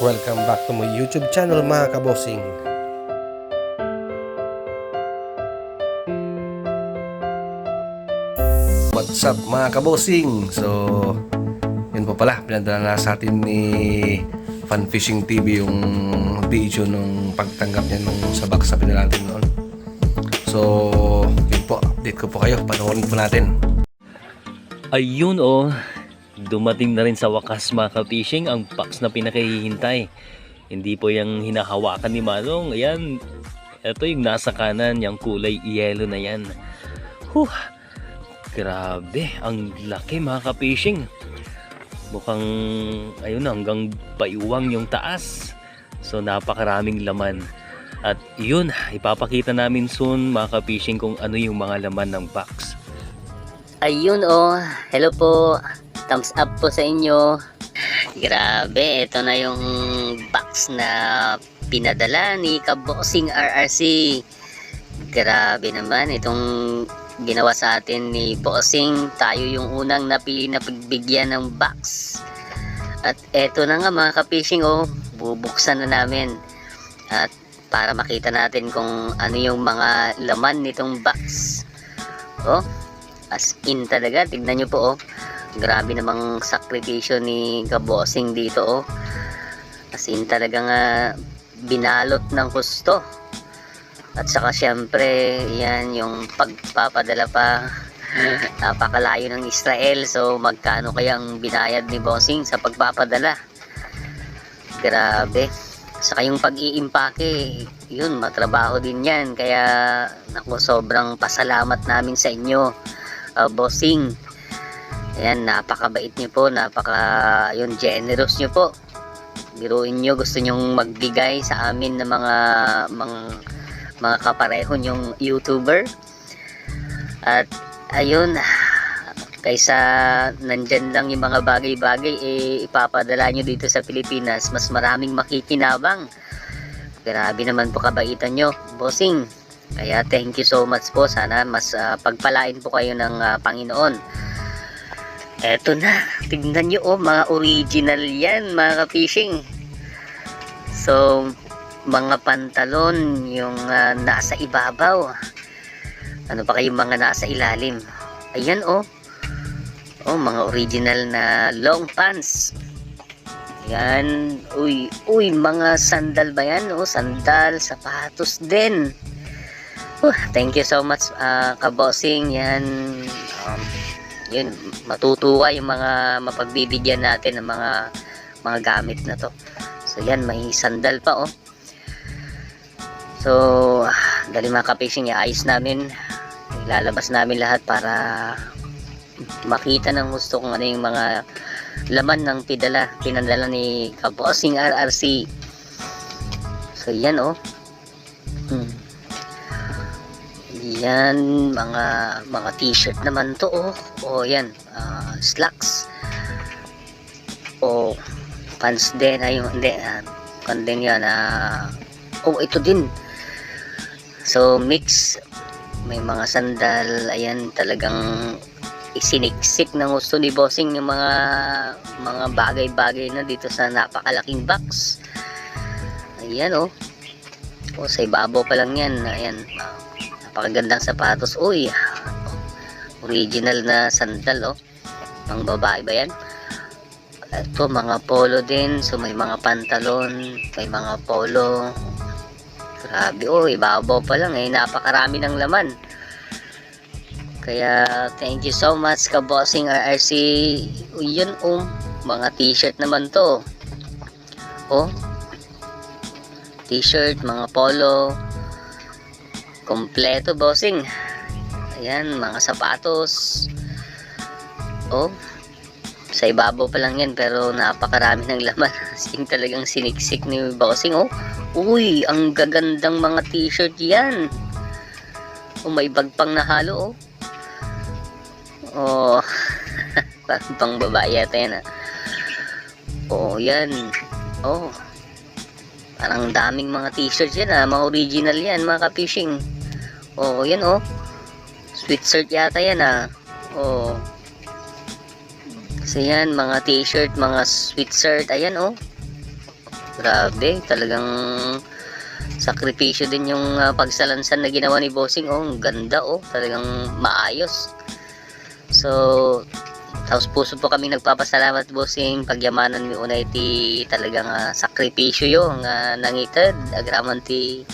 Welcome back to my YouTube channel mga kabosing. What's up mga kabosing? So, yun po pala, pinadala na sa atin ni Fun Fishing TV yung video nung pagtanggap niya nung sa box sa pinadala natin noon. So, yun po, update ko po kayo, panoorin po natin. Ayun oh, dumating na rin sa wakas mga ka-fishing ang box na pinakahihintay. Hindi po yung hinahawakan ni Manong. Ayan, ito yung nasa kanan, yung kulay yellow na yan. Huh, grabe, ang laki mga ka-fishing. Mukhang, ayun hanggang bayuwang yung taas. So napakaraming laman. At yun, ipapakita namin soon mga ka-fishing kung ano yung mga laman ng box. Ayun oh, hello po. Thumbs up po sa inyo. Grabe, ito na yung box na pinadala ni Kabosing RRC. Grabe naman itong ginawa sa atin ni Bossing. Tayo yung unang napili na pagbigyan ng box. At eto na nga mga kapishing oh, bubuksan na namin. At para makita natin kung ano yung mga laman nitong box. Oh, as in talaga tignan nyo po oh grabe namang sakripisyo ni Kabosing dito oh. As in talaga nga binalot ng gusto at saka syempre yan yung pagpapadala pa. Napakalayo ng Israel. So magkano kayang binayad ni Bossing sa pagpapadala? Grabe. Saka yung pag-iimpake yun matrabaho din yan. Kaya naku sobrang pasalamat namin sa inyo uh, bossing ayan napakabait niyo po napaka yun generous niyo po biruin niyo gusto nyong magbigay sa amin ng mga mga mga kapareho nyong youtuber at ayun kaysa nandyan lang yung mga bagay-bagay eh ipapadala nyo dito sa Pilipinas mas maraming makikinabang grabe naman po kabaitan nyo bossing kaya thank you so much po. Sana mas ah, pagpalain po kayo ng ah, Panginoon. Eto na. Tignan nyo oh, mga original yan mga ka-fishing. So, mga pantalon yung ah, nasa ibabaw. Ano pa kayong mga nasa ilalim? Ayan oh. Oh, mga original na long pants. Yan. Uy, uy, mga sandal ba yan? Oh, sandal, sapatos din. Uh, thank you so much uh, kabossing yan yun matutuwa yung mga mapagbibigyan natin ng mga mga gamit na to. So yan may sandal pa oh. So dali mga kapishing iayos namin. Ilalabas namin lahat para makita ng gusto kung ano yung mga laman ng pidala pinadala ni kabossing RRC so yan oh Yan, mga mga t-shirt naman to oh. Oh, yan, uh, slacks. Oh, pants din ayun, hindi uh, kan din yan uh, oh, ito din. So, mix may mga sandal, ayan, talagang isiniksik ng gusto ni Bossing yung mga mga bagay-bagay na dito sa napakalaking box. Ayan oh. Oh, sa ibabaw pa lang yan. Ayan. Napakagandang sapatos. Uy original na sandal oh. Pang babae ba yan? Ito mga polo din. So may mga pantalon may mga polo. Grabe oh ibabaw pa lang eh. Napakarami ng laman. Kaya thank you so much kabossing RRC yun oh. Mga t-shirt naman to. Oh. T-shirt mga polo kompleto bossing. Ayan mga sapatos. Oh sa ibabaw pa lang yan pero napakarami ng laman. Sin talagang siniksik ni bossing. Oh uy ang gagandang mga t-shirt yan. Oh may bag pang nahalo oh. Oh parang pang babae yata yan ah. Oh yan. Oh parang daming mga t-shirts yan ah. Mga original yan mga ka-fishing Oh, yan oh. Sweet shirt yata yan ah. Oh. Kasi yan, mga t-shirt, mga sweet shirt. Ayan oh. Grabe, talagang sakripisyo din yung ah, pagsalansan na ginawa ni Bossing. Oh, ang ganda oh, talagang maayos. So, tapos puso po kami nagpapasalamat Bossing. Pagyamanan mi unay ti talagang ah, sakripisyo yung uh, nangitad. Agraman ti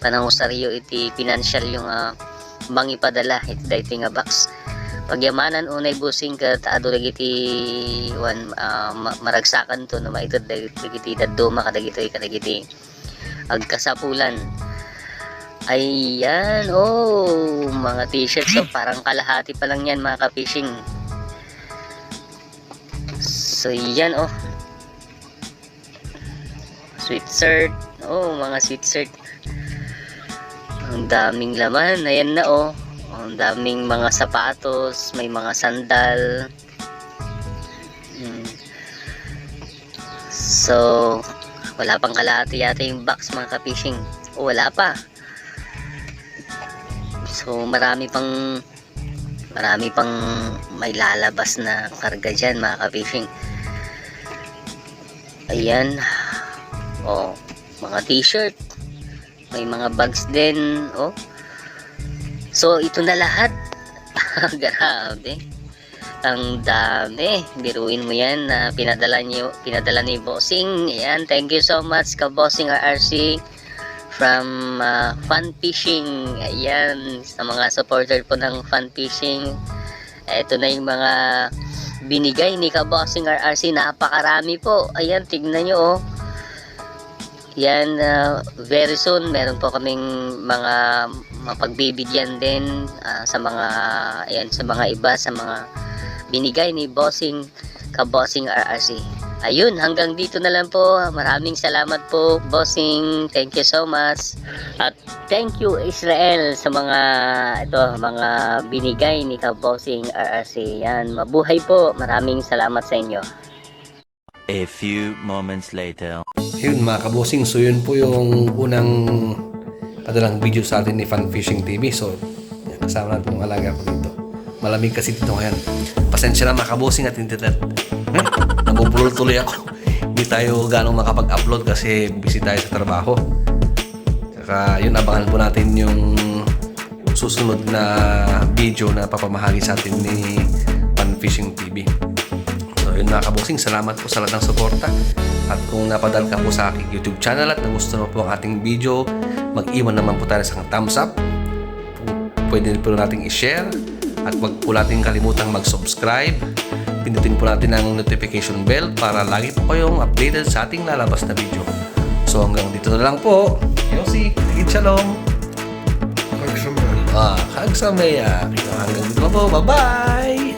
panangusaryo iti financial yung ah, mangipadala iti dahiting nga box pagyamanan unay busing ka taado dagiti wan ma- maragsakan to no maitod dagiti daduma kadagiti kadagiti agkasapulan Ayan, oh, mga t-shirts so parang kalahati pa lang yan mga ka-fishing. So yan oh. Sweet shirt. Oh, mga sweet shirt. Ang daming laman. Ayan na oh. Ang daming mga sapatos, may mga sandal. Mm. So, wala pang kalahati yata yung box mga ka-fishing. O, wala pa. So, marami pang marami pang may lalabas na karga dyan mga ka-fishing. Ayan. Oh, mga t-shirt. May mga bags din. Oh, So, ito na lahat. Grabe. Ang dami. Biruin mo yan na pinadala niyo, pinadala ni Bossing. Ayan, thank you so much ka Bossing RRC from uh, Fun Fishing. Ayan, sa mga supporter po ng Fun Fishing. Ito na yung mga binigay ni ka Bossing RRC. Napakarami po. Ayan, tignan nyo oh. Yan, uh, very soon, meron po kaming mga mapagbibigyan din ah, sa mga ayan, sa mga iba, sa mga binigay ni Bossing, ka-Bossing RRC. Ayun, hanggang dito na lang po. Maraming salamat po, Bossing. Thank you so much. At thank you, Israel, sa mga ito, mga binigay ni ka-Bossing RRC. Yan, mabuhay po. Maraming salamat sa inyo. A few moments later. Yun mga kabosing, so yun po yung unang padalang video sa atin ni Fun Fishing TV. So, yan, kasama natin yung alaga ko dito. Malamig kasi dito ngayon. Pasensya na mga kabosing at hindi? Nabubulol tuloy ako. hindi tayo ganong makapag-upload kasi busy tayo sa trabaho. Saka yun, abangan po natin yung susunod na video na papamahagi sa atin ni Fun Fishing TV. Mga kabusing, salamat po sa lahat ng suporta. At kung napadal ka po sa aking YouTube channel at nagustuhan mo po ang ating video, mag-iwan naman po tayo sa thumbs up. Pwede po nating i-share. At wag po natin kalimutang mag-subscribe. Pindutin po natin ang notification bell para lagi po kayong updated sa ating lalabas na video. So hanggang dito na lang po. Yossi, higit shalom. Pagsamay. Ah, kagsamaya. Hanggang dito na po. Bye-bye!